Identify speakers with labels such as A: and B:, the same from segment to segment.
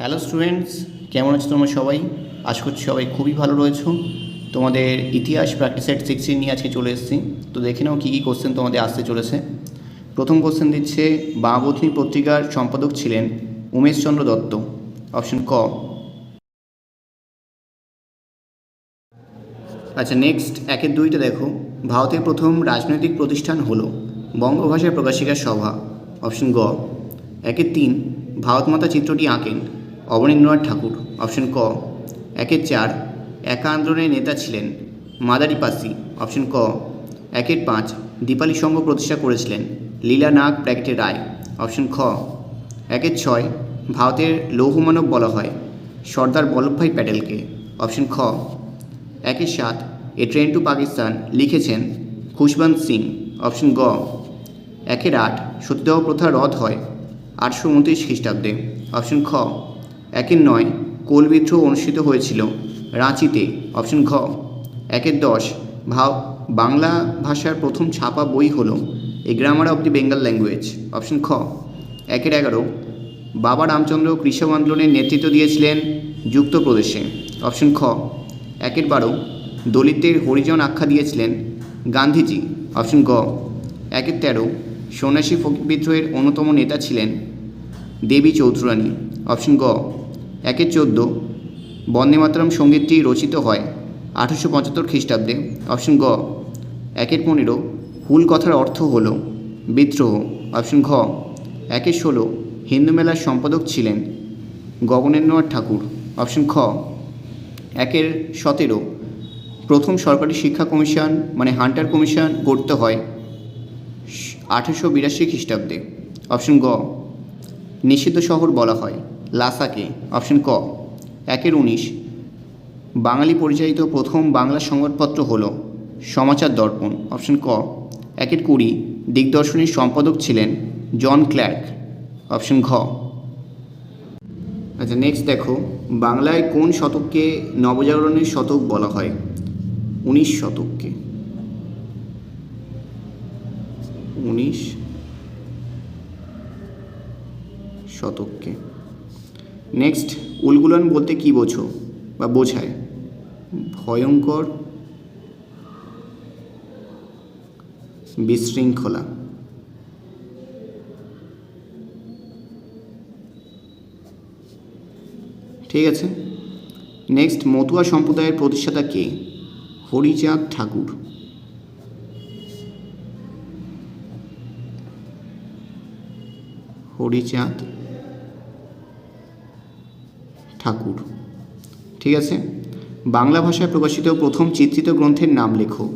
A: Hello students কেমন আছো তোমরা সবাই? আশা করছি সবাই খুবই ভালো রয়েছো। তোমাদের ইতিহাস প্র্যাকটিস সেট সিক্সটিন নিয়ে আজকে চলে এসেছি। তো দেখে নাও কী কী কোশ্চেন তোমাদের আসতে চলেছে। প্রথম কোশ্চেন দিচ্ছে বামবথনী পত্রিকার সম্পাদক ছিলেন উমেশচন্দ্র দত্ত। অপশন ক। আচ্ছা নেক্সট একের দুইটা দেখো। ভারতের প্রথম রাজনৈতিক প্রতিষ্ঠান হলো বঙ্গভাষা প্রকাশিকা সভা। অপশন গ। একের তিন, ভারতমাতা চিত্রটি আঁকেন। অবনীন্দ্রনাথ ঠাকুর অপশন ক একের চার একা আন্দোলনের নেতা ছিলেন মাদারি পাসি অপশন ক একের পাঁচ, দীপালি সংঘ প্রতিষ্ঠা করেছিলেন লীলা নাগ ব্র্যাকেটে রায় অপশন খ একের ছয়, ভারতের লৌহমানব বলা হয় সর্দার বল্লভভাই প্যাটেলকে অপশন খ একের সাত, এ ট্রেন টু পাকিস্তান লিখেছেন খুশবন্ত সিং অপশন গ, একের আট সতীদাহ প্রথা রদ হয় আটশো উনত্রিশ খ্রিস্টাব্দে অপশন খ একের নয় কোল বিদ্রোহ অনুষ্ঠিত হয়েছিল রাঁচিতে অপশন ঘ। একের দশ ভাও বাংলা ভাষার প্রথম ছাপা বই হলো A grammar of the Bengal language option খ। একের এগারো, বাবা রামচন্দ্র কৃষক আন্দোলনের নেতৃত্ব দিয়েছিলেন যুক্তপ্রদেশে অপশন খ। একের বারো, দলিতদের হরিজন আখ্যা দিয়েছিলেন গান্ধীজি অপশন গ একের তেরো, সন্ন্যাসী ফকির বিদ্রোহের অন্যতম নেতা ছিলেন দেবী চৌধুরানী অপশন গ একের চোদ্দ বন্দে মাতরম সঙ্গীতটি রচিত হয় আঠারোশো পঁচাত্তর খ্রিস্টাব্দে। অপশন গ, একের পনেরো, হুল কথার অর্থ হল বিদ্রোহ। অপশন ঘ, একের ষোলো, হিন্দু মেলার সম্পাদক ছিলেন গগনেন্দ্রনাথ ঠাকুর। অপশন খ, একের সতেরো, প্রথম সরকারি শিক্ষা কমিশন মানে হান্টার কমিশন গড়তে হয় আঠেরোশো বিরাশি খ্রিস্টাব্দে। অপশন গ, নিষিদ্ধ শহর বলা হয়। লাসাকে, অপশন ক, একের উনিশ। বাঙালি পরিচালিত প্রথম বাংলা সংবাদপত্র হল সমাচার দর্পণ, অপশন ক, একের কুড়ি। দিগদর্শনীর সম্পাদক ছিলেন জন ক্ল্যার্ক অপশন ঘ। আচ্ছা নেক্সট দেখো, বাংলায় কোন শতককে নবজাগরণের শতক বলা হয়? উনিশ শতককে। উনিশ শতককে। নেক্সট উলগুলান বলতে কি বোঝো বা বোঝায়? ভয়ঙ্কর, বিশৃঙ্খলা। ঠিক আছে? নেক্সট মতুয়া সম্প্রদায়ের প্রতিষ্ঠাতা কে? হরিচাঁদ ঠাকুর। হরিচাঁদ ঠাকুর। ঠিক আছে? বাংলা ভাষায় প্রকাশিত প্রথম চিত্রিত গ্রন্থের নাম লেখো।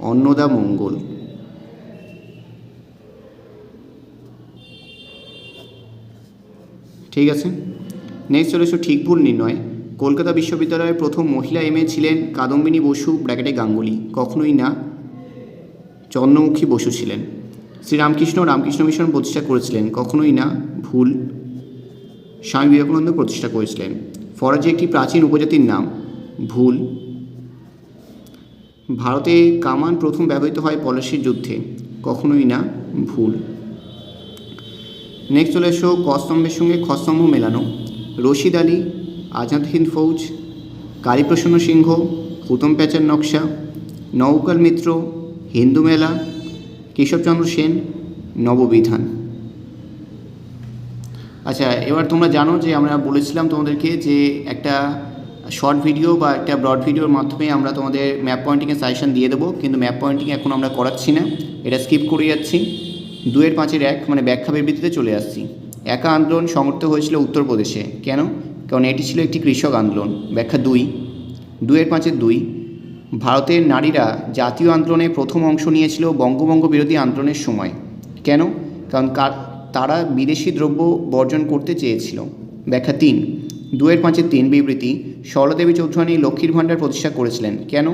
A: অন্নদা মঙ্গল। ঠিক আছে? নেক্সট চলে এসো ঠিক ভুল নির্ণয়। কলকাতা বিশ্ববিদ্যালয়ের প্রথম মহিলা এমএ ছিলেন কাদম্বিনী বসু, ব্র্যাকেটে গাঙ্গুলি। কখনোই না চন্দ্রমুখী বসু ছিলেন। শ্রীরামকৃষ্ণ রামকৃষ্ণ মিশন প্রতিষ্ঠা করেছিলেন। কখনোই না ভুল। স্বামী বিবেকানন্দ প্রতিষ্ঠা করেছিলেন। ফরাজি একটি প্রাচীন উপজাতির নাম ভুল। ভারতে কামান প্রথম ব্যবহৃত হয় পলাশির যুদ্ধে, কখনোই না ভুল। নেক্সট চলে এসো কস্তম্ভের সঙ্গে খস্তম্ভ মেলানো। রশিদ আলী, আজাদ হিন্দ ফৌজ, কালীপ্রসন্ন সিংহ হুতম প্যাচার নকশা নৌকাল মিত্র, হিন্দু মেলা, কেশবচন্দ্র সেন, নববিধান। আচ্ছা এবার তোমরা জানো যে আমরা বলেছিলাম তোমাদেরকে যে একটা শর্ট ভিডিও বা একটা ব্রড ভিডিওর মাধ্যমে আমরা তোমাদের ম্যাপ পয়েন্টিংয়ের সাজেশন দিয়ে দেবো, কিন্তু ম্যাপ পয়েন্টিং এখন আমরা করাচ্ছি না। এটা স্কিপ করে যাচ্ছি। দুয়ের পাঁচের এক মানে ব্যাখ্যা বিবৃতিতে চলে আসছি। একা আন্দোলন সমর্থ হয়েছিল উত্তরপ্রদেশে। কেন? কারণ এটি ছিল একটি কৃষক আন্দোলন। ব্যাখ্যা দুই। দুয়ের পাঁচের দুই। ভারতের নারীরা জাতীয় আন্দোলনে প্রথম অংশ নিয়েছিল বঙ্গভঙ্গ বিরোধী আন্দোলনের সময়। কেন? কারণ তারা বিদেশি দ্রব্য বর্জন করতে চেয়েছিল। ব্যাখ্যা তিন। দুয়ের পাঁচের তিন বিবৃতি সরলাদেবী চৌধুরানী লক্ষ্মীর ভাণ্ডার প্রতিষ্ঠা করেছিলেন। কেন?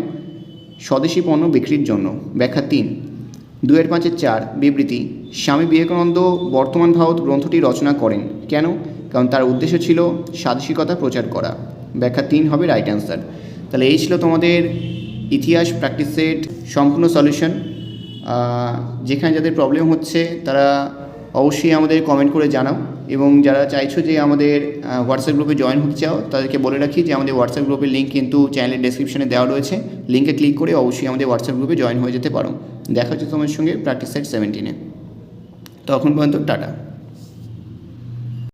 A: স্বদেশি পণ্য বিক্রির জন্য। ব্যাখ্যা তিন। দুয়ের পাঁচের চার বিবৃতি স্বামী বিবেকানন্দ বর্তমান ভারত গ্রন্থটি রচনা করেন। কেন? কারণ তার উদ্দেশ্য ছিল সাহসিকতা প্রচার করা। ব্যাখ্যা তিন হবে রাইট অ্যান্সার। তাহলে এই ছিল তোমাদের ইতিহাস প্র্যাকটিস সেট সম্পূর্ণ সলিউশন। যেখানে যাদের প্রবলেম হচ্ছে তারা অবশ্যই আমাদের কমেন্ট করে জানাও এবং যারা চাইছো যে আমাদের হোয়াটসঅ্যাপ গ্রুপে জয়েন হতে চাও, তাদেরকে বলে রাখি যে আমাদের হোয়াটসঅ্যাপ গ্রুপের লিঙ্ক কিন্তু চ্যানেলের ডেসক্রিপশনে দেওয়া রয়েছে। লিঙ্কে ক্লিক করে অবশ্যই আমাদের হোয়াটসঅ্যাপ গ্রুপে জয়েন হয়ে যেতে পারো। দেখা হচ্ছে তোমার সঙ্গে প্র্যাকটিস সাইট সেভেন্টিনে তখন পর্যন্ত টাটা।